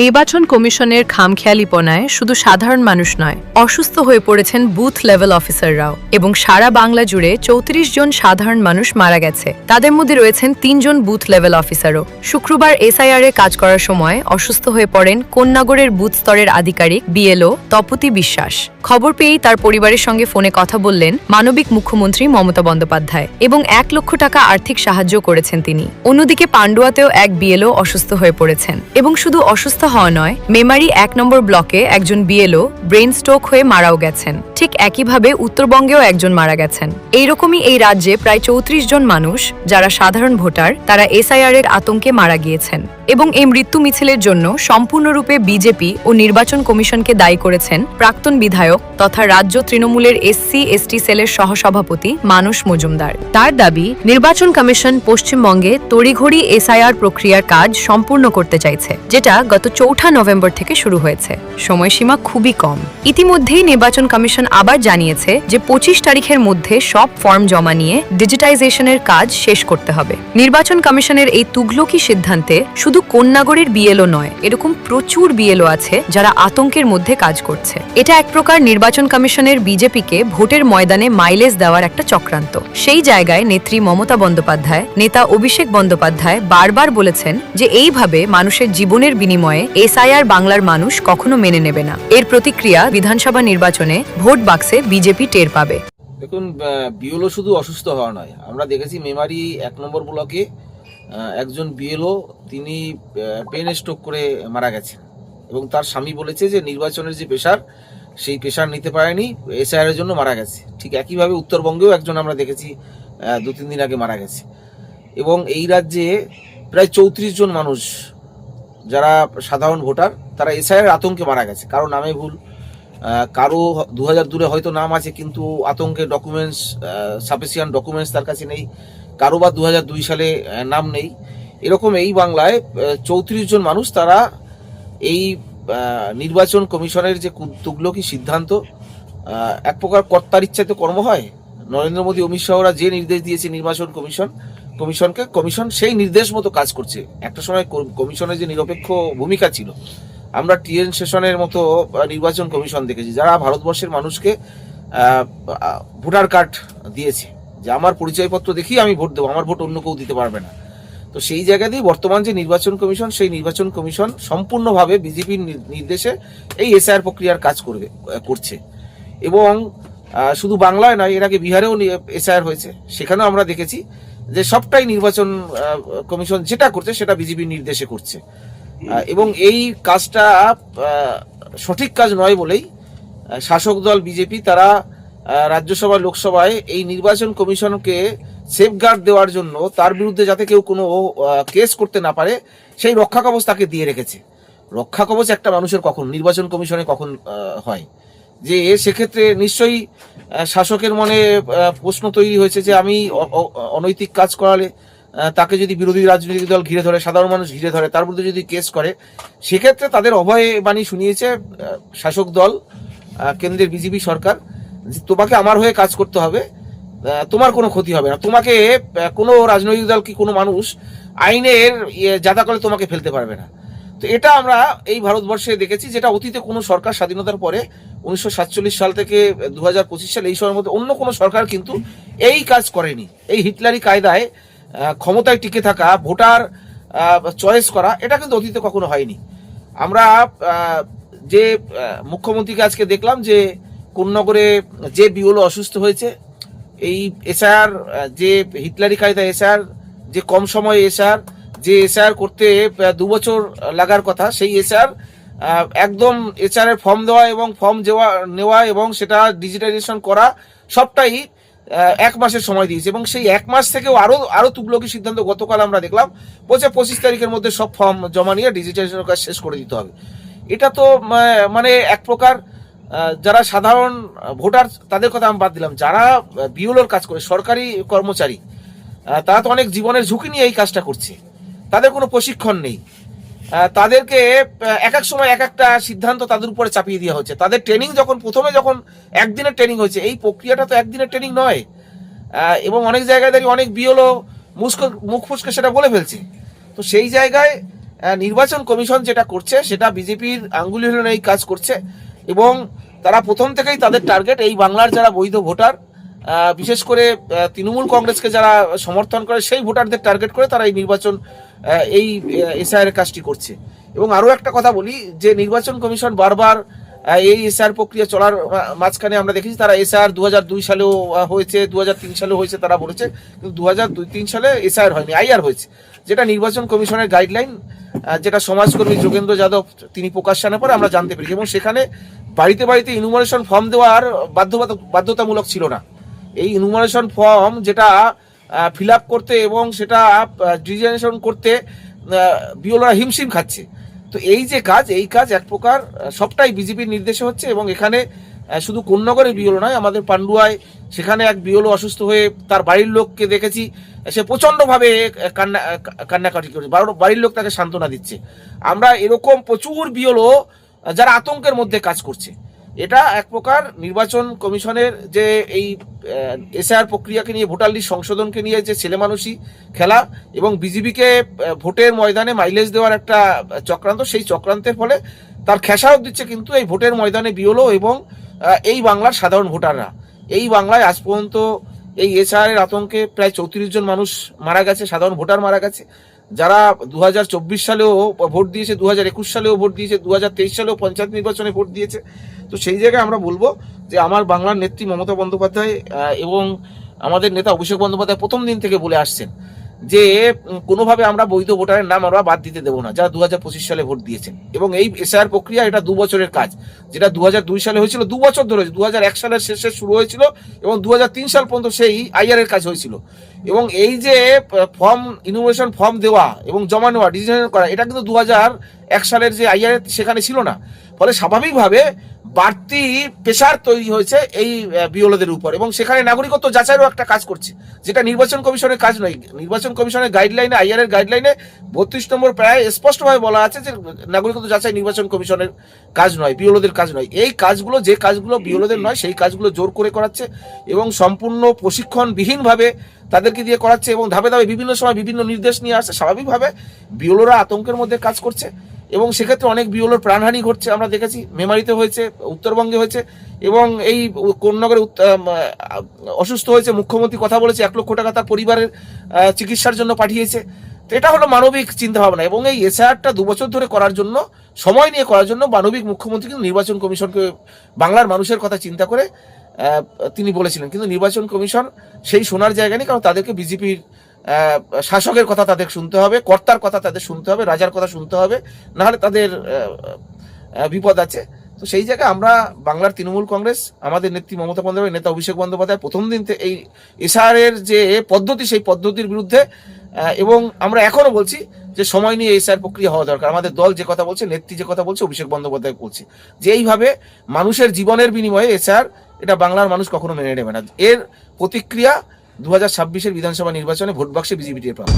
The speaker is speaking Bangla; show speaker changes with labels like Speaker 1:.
Speaker 1: নির্বাচন কমিশনের খামখেয়ালিপনায় শুধু সাধারণ মানুষ নয়, অসুস্থ হয়ে পড়েছেন বুথ লেভেল অফিসাররাও এবং সারা বাংলা জুড়ে চৌত্রিশ জন সাধারণ মানুষ মারা গেছে। তাদের মধ্যে রয়েছেন তিনজন বুথ লেভেল অফিসারও। শুক্রবার এসআইআর এ কাজ করার সময় অসুস্থ হয়ে পড়েন কোন্নাগরের বুথ স্তরের আধিকারিক বিএলও তপতি বিশ্বাস। খবর পেয়েই তার পরিবারের সঙ্গে ফোনে কথা বললেন মানবিক মুখ্যমন্ত্রী মমতা বন্দ্যোপাধ্যায় এবং এক লক্ষ টাকা আর্থিক সাহায্য করেছেন তিনি। অন্যদিকে পান্ডুয়াতেও এক বিএলও অসুস্থ হয়ে পড়েছেন এবং শুধু অসুস্থ হওয়া নয়, মেমারি এক নম্বর ব্লকে একজন বিএলও ব্রেন স্ট্রোক হয়ে মারাও গেছেন। ঠিক একইভাবে উত্তরবঙ্গেও একজন মারা গেছেন। এইরকমই এই রাজ্যে প্রায় চৌত্রিশ জন মানুষ, যারা সাধারণ ভোটার, তারা এসআইআর এর আতঙ্কে মারা গিয়েছেন। এবং এই মৃত্যু মিছিলের জন্য সম্পূর্ণরূপে বিজেপি ও নির্বাচন কমিশনকে দায়ী করেছেন প্রাক্তন বিধায়ক তথা রাজ্য তৃণমূলের এসসি, এসটি সেলের সহসভাপতি মানুষ মজুমদার। তার দাবি, নির্বাচন কমিশন পশ্চিমবঙ্গে তড়িঘড়ি এসআইআর প্রক্রিয়ার কাজ সম্পূর্ণ করতে চাইছে, যেটা গত চৌঠা নভেম্বর থেকে শুরু হয়েছে। সময়সীমা খুবই কম। ইতিমধ্যেই নির্বাচন কমিশন আবার জানিয়েছে যে পঁচিশ তারিখের মধ্যে সব ফর্ম জমা নিয়ে ডিজিটাইজেশনের কাজ শেষ করতে হবে। নির্বাচন কমিশনের এই তুগলকি সিদ্ধান্তে শুধু কন্যাগরের বিএলও নয়, এরকম প্রচুর বিএলও আছে যারা আতঙ্কের মধ্যে কাজ করছে। এটা এক প্রকার নির্বাচন কমিশনের বিজেপিকে ভোটের ময়দানে মাইলেজ দেওয়ার একটা চক্রান্ত। সেই জায়গায় নেত্রী মমতা বন্দ্যোপাধ্যায়, নেতা অভিষেক বন্দ্যোপাধ্যায় বারবার বলেছেন যে এইভাবে মানুষের জীবনের বিনিময়ে এসআইআর বাংলার মানুষ কখনো মেনে নেবে না। এর প্রতিক্রিয়া বিধানসভা নির্বাচনে ভোট বাক্সে বিজেপি টের পাবে।
Speaker 2: দেখুন বিএলও শুধু অসুস্থ হওয়া নয়। আমরা দেখেছি মেমারি এক নম্বর ব্লকে একজন বিএলও, তিনি পেন স্ট্রোক করে মারা গেছেন। এবং তার স্বামী বলেছে যে নির্বাচনের যে পেশার সেই পেশার নিতে পারেনি, এসআইআর জন্য মারা গেছে। ঠিক একইভাবে উত্তরবঙ্গেও একজন আমরা দেখেছি দু তিন দিন আগে মারা গেছে। এবং এই রাজ্যে প্রায় চৌত্রিশ জন মানুষ যারা সাধারণ ভোটার, তারা এসআইআর আতঙ্কে মারা গেছে। কারও নামে ভুল কারও দু হাজার দূরে হয়তো নাম আছে, কিন্তু আতঙ্কে ডকুমেন্টস সাফিসিয়ান ডকুমেন্টস তার কাছে নেই। কারও বা দু দুই সালে নাম নেই। এরকম এই বাংলায় চৌত্রিশ জন মানুষ তারা এই নির্বাচন কমিশনের যে তুগলকি সিদ্ধান্ত এক প্রকার কর্তার ইচ্ছাতে কর্ম হয়। নরেন্দ্র মোদী, অমিত শাহরা যে নির্দেশ দিয়েছে নির্বাচন কমিশন কমিশনকে, কমিশন সেই নির্দেশ মতো কাজ করছে। একটা সময় কমিশনের যে নিরপেক্ষ ভূমিকা ছিল, আমরা টিএন সেশনের মতো নির্বাচন কমিশন দেখেছি, যারা ভারতবর্ষের মানুষকে ভোটার কার্ড দিয়েছে। যে আমার পরিচয়পত্র দেখি আমি ভোট দেবো, আমার ভোট অন্য কেউ দিতে পারবে না। তো সেই জায়গা জায়গাতেই বর্তমান যে নির্বাচন কমিশন, সেই নির্বাচন কমিশন সম্পূর্ণভাবে বিজেপির নির্দেশে এই এসআইআর প্রক্রিয়ার কাজ করবে করছে। এবং শুধু বাংলায় নয়, এর আগে বিহারেও এসআইআর হয়েছে। সেখানেও আমরা দেখেছি যে সবটাই নির্বাচন কমিশন যেটা করছে সেটা বিজেপির নির্দেশে করছে। এবং এই কাজটা সঠিক কাজ নয় বলেই শাসক দল বিজেপি তারা রাজ্যসভা, লোকসভায় এই নির্বাচন কমিশনকে সেফগার্ড দেওয়ার জন্য তার বিরুদ্ধে যাতে কেউ কোনো কেস করতে না পারে, সেই রক্ষা কবচ তাকে দিয়ে রেখেছে। রক্ষা কবচ একটা মানুষের কখন, নির্বাচন কমিশনে কখন হয়। যে সেক্ষেত্রে নিশ্চয়ই শাসকের মনে প্রশ্ন তৈরি হয়েছে যে আমি অনৈতিক কাজ করালে তাকে যদি বিরোধী রাজনৈতিক দল ঘিরে ধরে সাধারণ মানুষ ঘিরে ধরে তার বিরুদ্ধে যদি কেস করে সেক্ষেত্রে তাদের অভয় বাণী শুনিয়েছে শাসক দল কেন্দ্রের বিজেপি সরকার তোমাকে আমার হয়ে কাজ করতে হবে তোমার কোনো ক্ষতি হবে না। তোমাকে কোনো রাজনৈতিক দল কি কোনো মানুষ আইনের ইয়ে, জাদা করে তোমাকে ফেলতে পারবে না। তো এটা আমরা এই ভারতবর্ষে দেখেছি, যেটা অতীতে কোনো সরকার স্বাধীনতার পরে উনিশশো সাতচল্লিশ সাল থেকে দু হাজার পঁচিশ সাল এই সময়ের মধ্যে অন্য কোনো সরকার কিন্তু এই কাজ করেনি। এই হিটলারি কায়দায় ক্ষমতায় টিকে থাকা, ভোটার চয়েস করা, এটা কিন্তু অতীতে কখনো হয়নি। আমরা যে মুখ্যমন্ত্রীকে আজকে দেখলাম যে কোন্নগরে যে বিওলো অসুস্থ হয়েছে, এই এসআর যে হিটলারি কায়দা এসআর যে কম সময়ে এসআর যে এসআর করতে দু বছর লাগার কথা, সেই এসআর একদম এসআর এর ফর্ম দেওয়া এবং ফর্ম দেওয়া, নেওয়া এবং সেটা ডিজিটাইজেশন করা সবটাই এক মাসের সময় দিয়েছে এবং সেই এক মাস থেকেও আরও আরও তুগলকি সিদ্ধান্ত গতকাল আমরা দেখলাম, বলছে পঁচিশ তারিখের মধ্যে সব ফর্ম জমা নিয়ে ডিজিটাইজেশন কাজ শেষ করে দিতে হবে। এটা তো মানে এক প্রকার যারা সাধারণ ভোটার, তাদের কথা আমি বাদ দিলাম। যারা বিউলোর কাজ করে, সরকারি কর্মচারী তারা তো অনেক জীবনের ঝুঁকি নিয়ে এই কাজটা করছে। তাদের কোনো প্রশিক্ষণ নেই। তাদেরকে এক এক সময় এক একটা সিদ্ধান্ত তাদের উপরে চাপিয়ে দেওয়া হচ্ছে। তাদের ট্রেনিং যখন, প্রথমে যখন একদিনের ট্রেনিং হয়েছে, এই প্রক্রিয়াটা তো একদিনের ট্রেনিং নয়। এবং অনেক জায়গায় দাঁড়িয়ে অনেক বিওলো মুস্ক মুখ ফুসকে সেটা বলে ফেলছে। তো সেই জায়গায় নির্বাচন কমিশন যেটা করছে, সেটা বিজেপির আঙ্গুলি এই কাজ করছে। এবং তারা প্রথম থেকেই তাদের টার্গেট এই বাংলার যারা বৈধ ভোটার বিশেষ করে তৃণমূল কংগ্রেসকে যারা সমর্থন করে, সেই ভোটারদের টার্গেট করে তারা এই নির্বাচন এই এসআইআর কাজটি করছে। এবং আরও একটা কথা বলি, যে নির্বাচন কমিশন বারবার এই এসআর প্রক্রিয়া চলার মাঝখানে আমরা দেখেছি তারা এসআর দু হাজার দুই সালেও হয়েছে দু হাজার তিন সালেও হয়েছে তারা বলেছে, কিন্তু দু হাজার দুই তিন সালে এসআর হয়নি, আইআর হয়েছে। যেটা নির্বাচন কমিশনের গাইডলাইন যেটা সমাজকর্মী যোগেন্দ্র যাদব, তিনি প্রকাশ প্রকাশানের পরে আমরা জানতে পেরেছি। এবং সেখানে বাড়িতে বাড়িতে ইনুমারেশন ফর্ম দেওয়ার বাধ্যবাধ বাধ্যতামূলক ছিল না। এই ইনুমারেশন ফর্ম যেটা ফিল করতে এবং সেটা ডিজাইনেশন করতে বিওলরা হিমশিম খাচ্ছে। তো এই যে কাজ, এই কাজ এক প্রকার সবটাই বিজেপির নির্দেশে হচ্ছে এবং এখানে শুধু কোন্নগরের বিওলো নয়, আমাদের পান্ডুয়ায় সেখানে এক বিওলো অসুস্থ হয়ে তার বাড়ির লোককে দেখেছি, সে প্রচণ্ডভাবে কান্না কান্নাকাটি করে বাড়ির লোক তাকে সান্ত্বনা দিচ্ছে। আমরা এরকম প্রচুর বিওলো যারা আতঙ্কের মধ্যে কাজ করছে। এটা এক প্রকার নির্বাচন কমিশনের যে এই এসআর প্রক্রিয়াকে নিয়ে, ভোটার লিস্ট সংশোধনকে নিয়ে যে ছেলে মানুষই খেলা এবং বিজেপিকে ভোটের ময়দানে মাইলেজ দেওয়ার একটা চক্রান্ত, সেই চক্রান্তের ফলে তার খেসারত দিচ্ছে কিন্তু এই ভোটের ময়দানে বিওলো এবং এই বাংলার সাধারণ ভোটাররা। এই বাংলায় আজ পর্যন্ত এই এসআর এর আতঙ্কে প্রায় চৌত্রিশ জন মানুষ মারা গেছে, সাধারণ ভোটার মারা গেছে। যারা দু হাজার চব্বিশ সালেও ভোট দিয়েছে দু হাজার একুশ সালেও ভোট দিয়েছে দু হাজার তেইশ সালেও পঞ্চায়েত নির্বাচনে ভোট দিয়েছে তো সেই জায়গায় আমরা বলব যে আমার বাংলার নেত্রী মমতা বন্দ্যোপাধ্যায় এবং আমাদের নেতা অভিষেক বন্দ্যোপাধ্যায় প্রথম দিন থেকে বলে আসছেন যে কোনোভাবে আমরা বৈধ ভোটারের নাম আমরা বাদ দিতে দেবো না। যারা দু হাজার পঁচিশ সালে ভোট দিয়েছেন। এবং এই এসআর প্রক্রিয়া এটা দু বছরের কাজ। যেটা দু হাজার দুই সালে হয়েছিল, দু বছর ধরে দু হাজার এক সালের শেষে শুরু হয়েছিল এবং দু হাজার তিন সাল পর্যন্ত সেই আইআর এর কাজ হয়েছিল। এবং এই যে ফর্ম ইনোভেশন ফর্ম দেওয়া এবং জমা নেওয়া ডিজিটাল করা, এটা কিন্তু দু হাজার এক সালের যে আইআর সেখানে ছিল না। ফলে স্বাভাবিকভাবে বাড়তি প্রেশার তৈরি হয়েছে এই বিওলোদের উপর এবং সেখানে নাগরিকত্ব যাচাইয়েরও একটা কাজ করছে, যেটা নির্বাচন কমিশনের কাজ নয়। নির্বাচন কমিশনের গাইডলাইনে আইআর এর গাইডলাইনে বত্রিশ নম্বর প্রায় স্পষ্টভাবে বলা আছে যে নাগরিকত্ব যাচাই নির্বাচন কমিশনের কাজ নয় বিওলোদের কাজ নয়। এই কাজগুলো, যে কাজগুলো বিওলোদের নয়, সেই কাজগুলো জোর করে করাচ্ছে এবং সম্পূর্ণ প্রশিক্ষণবিহীনভাবে তাদেরকে দিয়ে করাচ্ছে এবং ধাপে ধাপে বিভিন্ন সময় বিভিন্ন নির্দেশ নিয়ে আসছে। স্বাভাবিকভাবে বিওলোরা আতঙ্কের মধ্যে কাজ করছে এবং সেক্ষেত্রে অনেক বিওলোর প্রাণহানি ঘটছে, আমরা দেখেছি। মেমারিতে হয়েছে, উত্তরবঙ্গে হয়েছে এবং এই কোন্নগরে অসুস্থ হয়েছে মুখ্যমন্ত্রী কথা বলেছে, এক লক্ষ টাকা তার পরিবারের চিকিৎসার জন্য পাঠিয়েছে। তো এটা হলো মানবিক চিন্তাভাবনা এবং এই এসআরটা দু বছর ধরে করার জন্য, সময় নিয়ে করার জন্য মানবিক মুখ্যমন্ত্রী কিন্তু নির্বাচন কমিশনকে বাংলার মানুষের কথা চিন্তা করে তিনি বলেছিলেন। কিন্তু নির্বাচন কমিশন সেই শোনার জায়গা নেই, কারণ তাদেরকে বিজেপির শাসকের কথা তাদের শুনতে হবে, কর্তার কথা তাদের শুনতে হবে, রাজার কথা শুনতে হবে, নাহলে তাদের বিপদ আছে। তো সেই জায়গায় আমরা বাংলার তৃণমূল কংগ্রেস, আমাদের নেত্রী মমতা বন্দ্যোপাধ্যায়, নেতা অভিষেক বন্দ্যোপাধ্যায় প্রথম দিন এই এসআরের যে পদ্ধতি, সেই পদ্ধতির বিরুদ্ধে এবং আমরা এখনও বলছি যে সময় নিয়ে এসআর প্রক্রিয়া হওয়া দরকার। আমাদের দল যে কথা বলছে, নেত্রী যে কথা বলছে, অভিষেক বন্দ্যোপাধ্যায় বলছে। যে এইভাবে মানুষের জীবনের বিনিময়ে এসআর এটা বাংলার মানুষ কখনো মেনে নেবে না। এর প্রতিক্রিয়া দু হাজার বিধানসভা নির্বাচনে ভোট বাক্সে বিজেপি পাবে